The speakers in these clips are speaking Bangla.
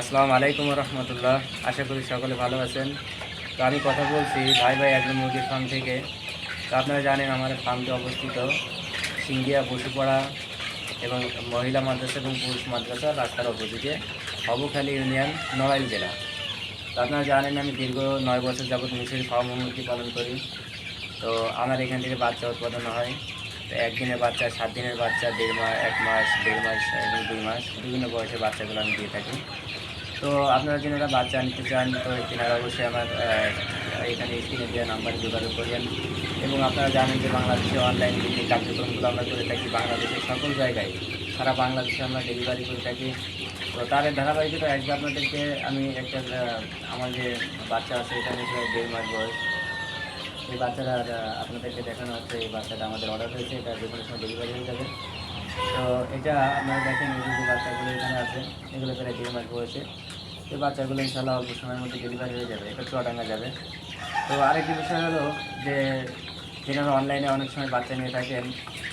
আসসালামু আলাইকুম রহমতুল্লাহ। আশা করি সকলে ভালো আছেন। তো আমি কথা বলছি ভাই ভাই একদম মুরগির ফার্ম থেকে। তো আপনারা জানেন আমাদের ফার্মটি অবস্থিত সিঙ্গিয়া বসুপাড়া এবং মহিলা মাদ্রাসা এবং পুরুষ মাদ্রাসা রাস্তার অপোজিটে হবখালী ইউনিয়ন নড়াইল জেলা। তো আপনারা জানেন আমি দীর্ঘ নয় বছর যাবত মিশরি ফার্ম মুরগি পালন করি। তো আমার এখান থেকে বাচ্চা উৎপাদন হয়। তো একদিনের বাচ্চা সাত দিনের বাচ্চা, দেড় মাস এক মাস, দেড় মাস এবং দুই মাস, বিভিন্ন বয়সের বাচ্চাগুলো আমি দিয়ে থাকি। তো আপনারা যারা বাচ্চা নিতে চান, তো তেনারা অবশ্যই আমার এখানে স্ক্রিনে দেওয়া নাম্বারে যোগাযোগ করবেন। এবং আপনারা জানেন যে বাংলাদেশে অনলাইন ভিত্তিক কার্যক্রমগুলো আমরা করে থাকি বাংলাদেশের সকল জায়গায়। সারা বাংলাদেশে আমরা ডেলিভারি করে থাকি। তো তার ধারাবাহিকতা একবার আপনাদেরকে আমি একটা আমার যে বাচ্চা আছে, এখানে দেড় মাস বয়স। এই বাচ্চাটা আপনাদেরকে দেখানো হচ্ছে, এই বাচ্চাটা আমাদের অর্ডার হয়েছে, এটা যে কোনো সময় ডেলিভারি হয়ে যাবে। তো এটা আপনারা দেখেন, এই যে বাচ্চাগুলো এখানে আছে, এগুলো প্রায় দেড় মাস বয়সে। এই বাচ্চাগুলো ইনশাল্লাহ অল্প সময়ের মধ্যে ডেলিভারি হয়ে যাবে, এটা চুয়াডাঙ্গা যাবে। তো আরেকটি বিষয় হলো যে যেনারা অনলাইনে অনেক সময় বাচ্চা নিয়ে থাকেন,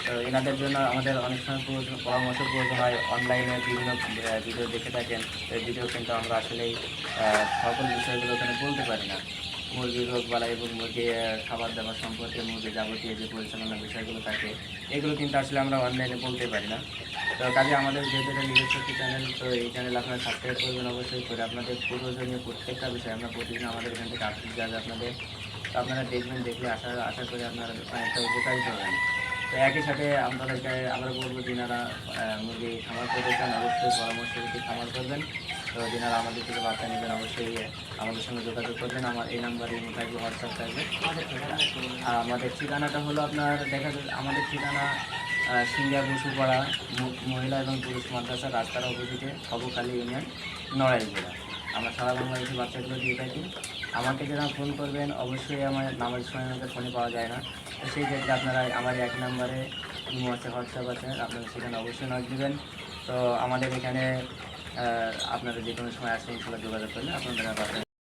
তো এনাদের জন্য আমাদের অনেক সময় প্রয়োজন পরামর্শ প্রয়োজন হয় অনলাইনে বিভিন্ন ভিডিও দেখে থাকেন এই ভিডিও কিন্তু আমরা আসলেই সকল বিষয়গুলো ওখানে বলতে পারি না। মুরগির রোগ বালা এবং মুরগি খাবার দাবার সম্পর্কে, মুরগি যাবতীয় যে পরিচালনা বিষয়গুলো থাকে, এগুলো কিন্তু আসলে আমরা অনলাইনে বলতে পারি না। তো কাজে আমাদের যেহেতু এটা নিজস্ব একটি চ্যানেল তো এই চ্যানেল আপনারা সাবস্ক্রাইব করবেন অবশ্যই করে আপনাদের প্রয়োজনীয় প্রত্যেকটা বিষয় আমরা প্রতিদিন আমাদের এখান থেকে আপডেট যাবে আপনাদের, তো আপনারা দেখবেন, দেখলে আশা আশা করি আপনারা একটা উপকারিত হবেন। তো একই সাথে আপনাদেরকে আমরা বলব, যিনারা মুরগি খামার করতে চান, অবশ্যই পরামর্শ খামার করবেন। তো যিনারা আমাদের থেকে বাচ্চা নেবেন অবশ্যই আমাদের সঙ্গে যোগাযোগ করবেন। আমার এই নাম্বারে থাকবে হোয়াটসঅ্যাপ থাকবে। আর আমাদের ঠিকানাটা হলো আপনার দেখা যাচ্ছে আমাদের ঠিকানা আহ, সিঙ্গিয়া বসুপাড়া মহিলা এবং পুরুষ মাদ্রাসা রাস্তার অপোজিটে খবরখালী ইউনিয়ন নড়াইল জেলা আমরা সারা বাংলাদেশে বাচ্চাগুলো দিয়ে থাকি। আমাকে যারা ফোন করবেন অবশ্যই আমার নামের সময় আমাকে ফোনে পাওয়া যায় না। তো সেই ক্ষেত্রে আপনারা আমার এক নম্বরে ইমো আছে হোয়াটসঅ্যাপ আছে আপনারা সেখানে অবশ্যই নক দেবেন। তো আমাদের এখানে আপনারা যে কোনো সময় আসলে ইনশাল্লাহ যোগাযোগ করলে আপনাদের